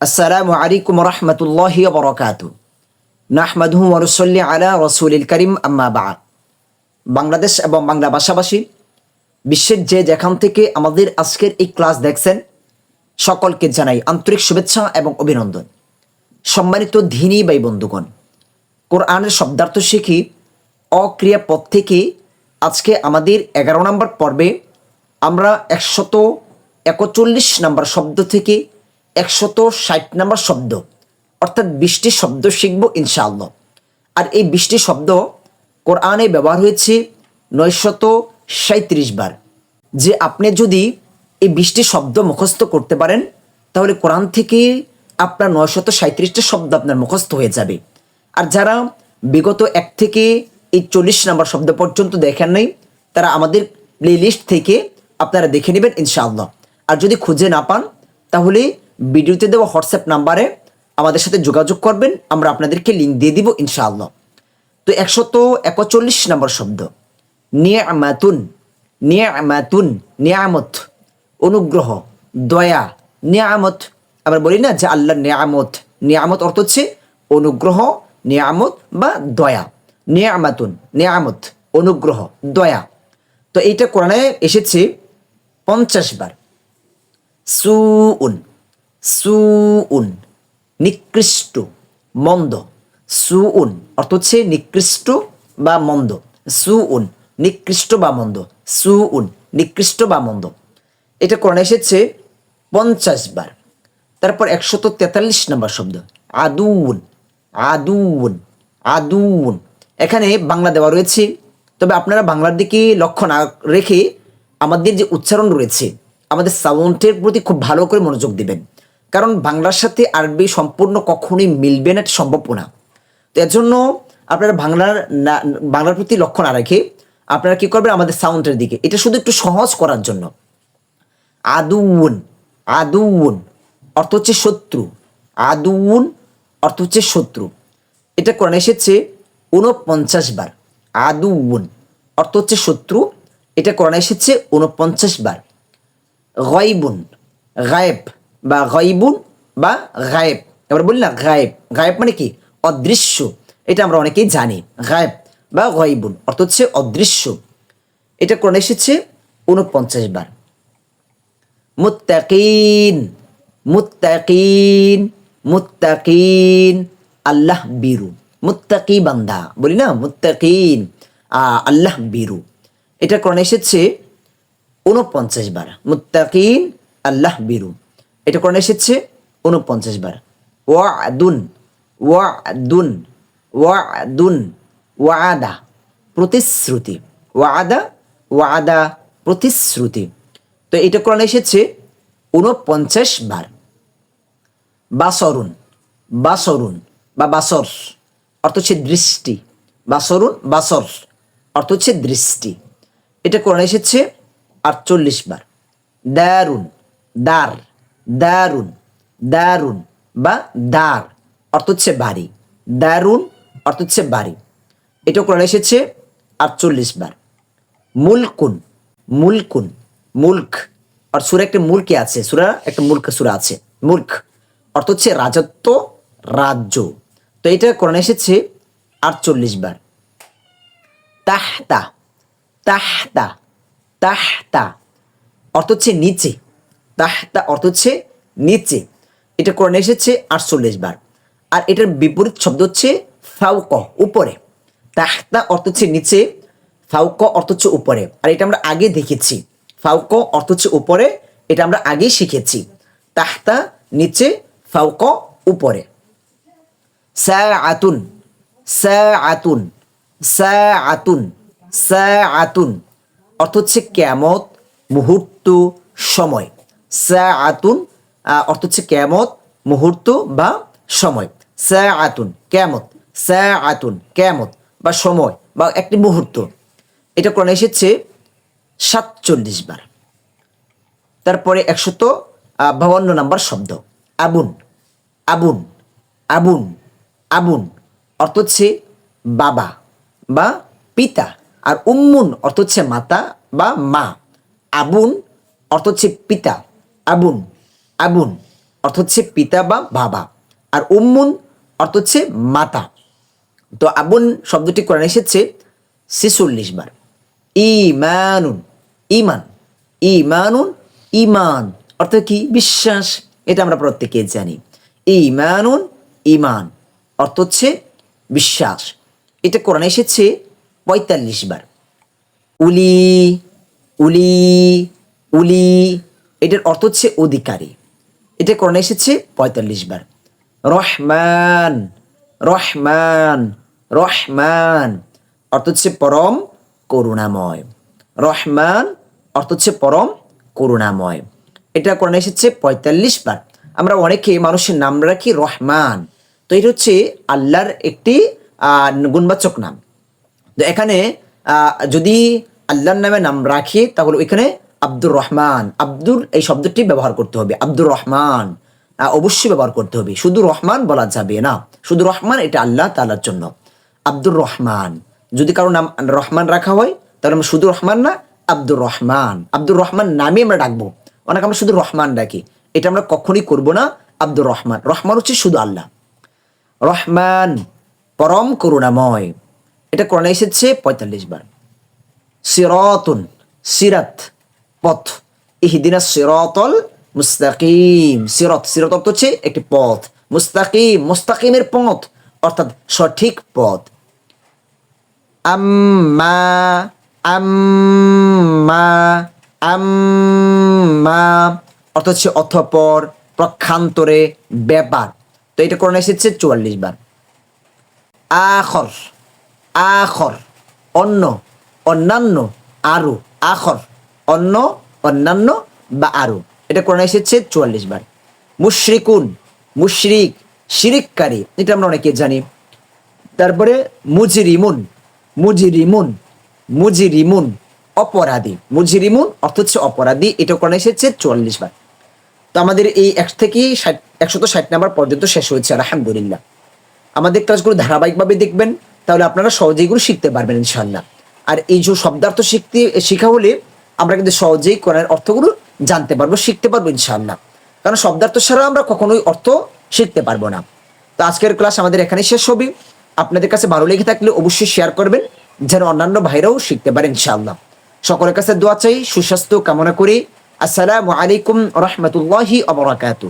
আসসালামু আলাইকুম রহমতুল্লাহি বরকাত নাহমাদহু ওরসল্লি আলা রসুলিল করিম, আম্মা বাদ। বাংলাদেশ এবং বাংলা ভাষাভাষী বিশ্বের যে যেখান থেকে আমাদের আজকের এই ক্লাস দেখছেন, সকলকে জানাই আন্তরিক শুভেচ্ছা এবং অভিনন্দন। সম্মানিত ধিনী বাই বন্ধুগণ, কোরআনের শব্দার্থ শিখি, অক্রিয়া পদ থেকে আজকে আমাদের এগারো নম্বর পর্বে আমরা একশত একচল্লিশ নম্বর শব্দ থেকে একশত ষাট নম্বর শব্দ। অর্থাৎ বিশটি শব্দ শিখব ইনশাআল্লাহ। আর এই বিশটি শব্দ কোরআনে ব্যবহার হয়েছে নয়শত সাঁত্রিশ বার। যে আপনি যদি এই বিশটি শব্দ মুখস্থ করতে পারেন, তাহলে কোরআন থেকে আপনার নয়শত সাঁত্রিশটা শব্দ আপনার মুখস্থ হয়ে যাবে। আর যারা বিগত এক থেকে এই চল্লিশ নাম্বার শব্দ পর্যন্ত দেখেন নাই, তারা আমাদের প্লে লিস্ট থেকে আপনারা দেখে নেবেন ইনশাআল্লাহ। আর যদি খুঁজে না পান, তাহলে ভিডিওতে দেওয়া হোয়াটসঅ্যাপ নাম্বারে আমাদের সাথে যোগাযোগ করবেন, আমরা আপনাদেরকে লিঙ্ক দিয়ে দিব ইনশাআল্লাহ। তো একশত একচল্লিশ নম্বর শব্দ। নিয়ামাতুন নিয়ামাতুন, নিয়ামত, অনুগ্রহ, দয়া, নিয়ামত। আমরা বলি না যে আল্লাহ নিয়ামত। নিয়ামত অর্থ হচ্ছে অনুগ্রহ, নিয়ামত বা দয়া। নিয়ামাতুন, নিয়ামত, অনুগ্রহ, দয়া। তো এইটা কোরআনে এসেছে পঞ্চাশ বার। সুউন। সুউন, নিকৃষ্ট, মন্দ। সুউন অর্থ হচ্ছে নিকৃষ্ট বা মন্দ। সুউন, নিকৃষ্ট বা মন্দ। সুউন, নিকৃষ্ট বা মন্দ। এটা কোরআনে এসেছে পঞ্চাশ বার। তারপর একশত তেতাল্লিশ নম্বর শব্দ। আদুন আদুন আদুন এখানে বাংলা দেওয়া রয়েছে। তবে আপনারা বাংলার দিকে লক্ষ্য না রেখে আমাদের যে উচ্চারণ রয়েছে, আমাদের সাউন্ডের প্রতি খুব ভালো করে মনোযোগ দিবেন। কারণ বাংলার সাথে আরবি সম্পূর্ণ কখনোই মিলবে না সম্ভব না। তো এর জন্য আপনারা বাংলার না, বাংলার প্রতি লক্ষ্য না রেখে আপনারা কি করবেন আমাদের সাউন্ডের দিকে। এটা শুধু একটু সহজ করার জন্য। আদুউন আদুউন, অর্থ হচ্ছে শত্রু। আদুউন, অর্থ হচ্ছে শত্রু। এটা কোরআনে এসেছে উনপঞ্চাশ বার। আদুউন, অর্থ হচ্ছে শত্রু। এটা কোরআনে এসেছে উনপঞ্চাশ বার। গয়বুন, গায়েব। বা গয়বুন বা গায়েব। আমরা বলি না গায়েব। গায়েব মানে কি? অদৃশ্য। এটা আমরা অনেকেই জানি। গায়েব বা গয়বুন অর্থ হচ্ছে অদৃশ্য। এটা কোরআনে এসেছে উনপঞ্চাশ বার। মুত্তাকিন মুত্তাকিন মুত্তাকিন, আল্লাহ বিরু। মুত্তাকি বান্দা। বলি না? মুত্তাকিন। আল্লাহ বিরু। এটা কোরআনে এসেছে উনপঞ্চাশ বার। মুত্তাকিন, আল্লাহ বিরু। এটা কোরআনে এসেছে উনপঞ্চাশ বার। ওয়া দুন ওয়া দুন ওয়া দুন ওয়াদা, প্রতিশ্রুতি। ওয়াদা ওয়াদা, প্রতিশ্রুতি। তো এটা কোরআনে এসেছে উনপঞ্চাশ বার। বাসরুন বাসরুন বা বাসর, অর্থ হচ্ছে দৃষ্টি। বাসরুন, বাসর, অর্থ হচ্ছে দৃষ্টি। এটা কোরআনে এসেছে আটচল্লিশ বার। দারুণ, দার। দারুণ দারুণ বা দার অর্থ হচ্ছে বাড়ি। দারুণ অর্থ হচ্ছে বাড়ি। এটা কোরআনে এসেছে আটচল্লিশ বার। মুলকুন মুলকুন, মুলক। আর সুরা একটা মুলকে আছে, সুরা একটা মুলক সুরা আছে। মুলক অর্থ হচ্ছে রাজত্ব, রাজ্য। তো এটা কোরআনে এসেছে আটচল্লিশ বার। তাহতা তাহতা তাহতা অর্থ হচ্ছে নিচে। তাহতা অর্থ হচ্ছে নিচে। এটা কোরআনে এসেছে আটচল্লিশ বার। আর এটার বিপরীত শব্দ হচ্ছে ফাউক উপরে। তাহতা অর্থ হচ্ছে নিচে ফাউক অর্থ হচ্ছে উপরে। আর এটা আমরা আগে দেখেছি। ফাউক অর্থ হচ্ছে উপরে, এটা আমরা আগেই শিখেছি। তাহতা নিচে ফাউক উপরে। আতুন আতুন আতুন আতুন অর্থ হচ্ছে কেমত মুহূর্ত, সময়। আতুন অর্থ হচ্ছে কেমত মুহূর্ত বা সময়। সা আতুন কেমত সা আতুন কেমত বা সময় বা একটি মুহূর্ত। এটা কোরআনে এসেছে সাতচল্লিশ বার। তারপরে একশত বাউন্ন নাম্বার শব্দ। আবুন আবুন আবুন আবুন, অর্থ হচ্ছে বাবা বা পিতা। আর উম্মুন, অর্থ হচ্ছে মাতা বা মা। আবুন, অর্থ হচ্ছে পিতা। আবুন আবুন অর্থ হচ্ছে পিতা বা বাবা আর উম্মুন অর্থ হচ্ছে মাতা। তো আবুন শব্দটি কোরআন এসেছে ছেচল্লিশ বার। ইমানুন ইমান ইমানুন ইমান অর্থাৎ কি? বিশ্বাস, এটা আমরা প্রত্যেকে জানি। ইমানুন ইমান অর্থ হচ্ছে বিশ্বাস। এটা কোরআনে এসেছে পঁয়তাল্লিশ বার। উলি উলি উলি এটার অর্থ হচ্ছে অধিকারী। এটা কোরআনে এসেছে পঁয়তাল্লিশ বার। রহমান রহমান রহমান, অর্থ হচ্ছে পরম করুণাময়। রহমান, অর্থ হচ্ছে পরম করুণাময়। এটা কোরআনে এসেছে পঁয়তাল্লিশ বার। আমরা অনেকে মানুষের নাম রাখি রহমান। তো এটা হচ্ছে আল্লাহর একটি গুণবাচক নাম। তো এখানে যদি আল্লাহর নামে নাম রাখি, তাহলে ওইখানে আব্দুর রহমান। আব্দুল এই শব্দটি ব্যবহার করতে হবে। আব্দুর রহমান। অবশ্যই ব্যবহার করতে হবে। শুধু রহমান বলা যাবে না। শুধু রহমান, এটা আল্লাহ তালার জন্য। আব্দুর রহমান। যদি কারও নাম রহমান রাখা হয়, তাহলে আমরা শুধু রহমান না, আব্দুর রহমান। আব্দুর রহমান নামে আমরা ডাকবো। অনেক আমরা শুধু রহমান ডাকি। এটা আমরা কখনই করব না, আব্দুর রহমান। রহমান হচ্ছে শুধু আল্লাহ। রহমান, পরম করুণাময়। এটা কোরআনে এসেছে পঁয়তাল্লিশ বার। সিরাতুন, সিরাত। পথ। ইহদিনা সিরাতল মুস্তাকিম। সিরত সিরত অর্থ হচ্ছে একটি পথ। মুস্তাকিম, মুস্তাকিমের পথ, অর্থাৎ সঠিক পথ। আম্মা আম্মা আম্মা অর্থ হচ্ছে অথপর, প্রক্ষান্তরে ব্যাপার। তো এটা কোরআনে এসেছে চুয়াল্লিশ বার। আখর আখর, অন্য, অন্যান্য, আরও, আখর। অন্য, অন্যান্য বা আরও। এটা কোরআনে এসেছে চুয়াল্লিশ বার। মুশরিকুন, মুশরিক, শিরিককারী, এটা আমরা অনেকে জানি। তারপরে মুজরিমুন মুজরিমুন, মুজিরিমুন, অপরাধী। মুজরিমুন অর্থ হচ্ছে অপরাধী, এটা কোরআনে এসেছে চুয়াল্লিশ বার। তো আমাদের এই এক থেকে ষাট, একশত ষাট নাম্বার পর্যন্ত শেষ হয়েছে, আলহামদুলিল্লাহ। আমাদের ক্লাসগুলো ধারাবাহিকভাবে দেখবেন, তাহলে আপনারা সহজেই শিখতে পারবেন ইনশাল্লাহ আর এই যে শব্দার্থ শিখতে, শেখা হলে আমরা কিন্তু সহজেই কোরআনের অর্থগুলো জানতে পারব, শিখতে পারব ইনশাল্লাহ কারণ শব্দার্থ ছাড়া আমরা কখনোই অর্থ শিখতে পারব না। তো আজকের ক্লাস আমাদের এখানে শেষ হবে। আপনাদের কাছে ভালো লেগে থাকলে অবশ্যই শেয়ার করবেন, যেন অন্যান্য ভাইরাও শিখতে পারেন ইনশাআল্লাহ। সকলের কাছে দোয়া চাই, সুস্বাস্থ্য কামনা করি। আসসালামু আলাইকুম রহমতুল্লাহি অবরাকাতু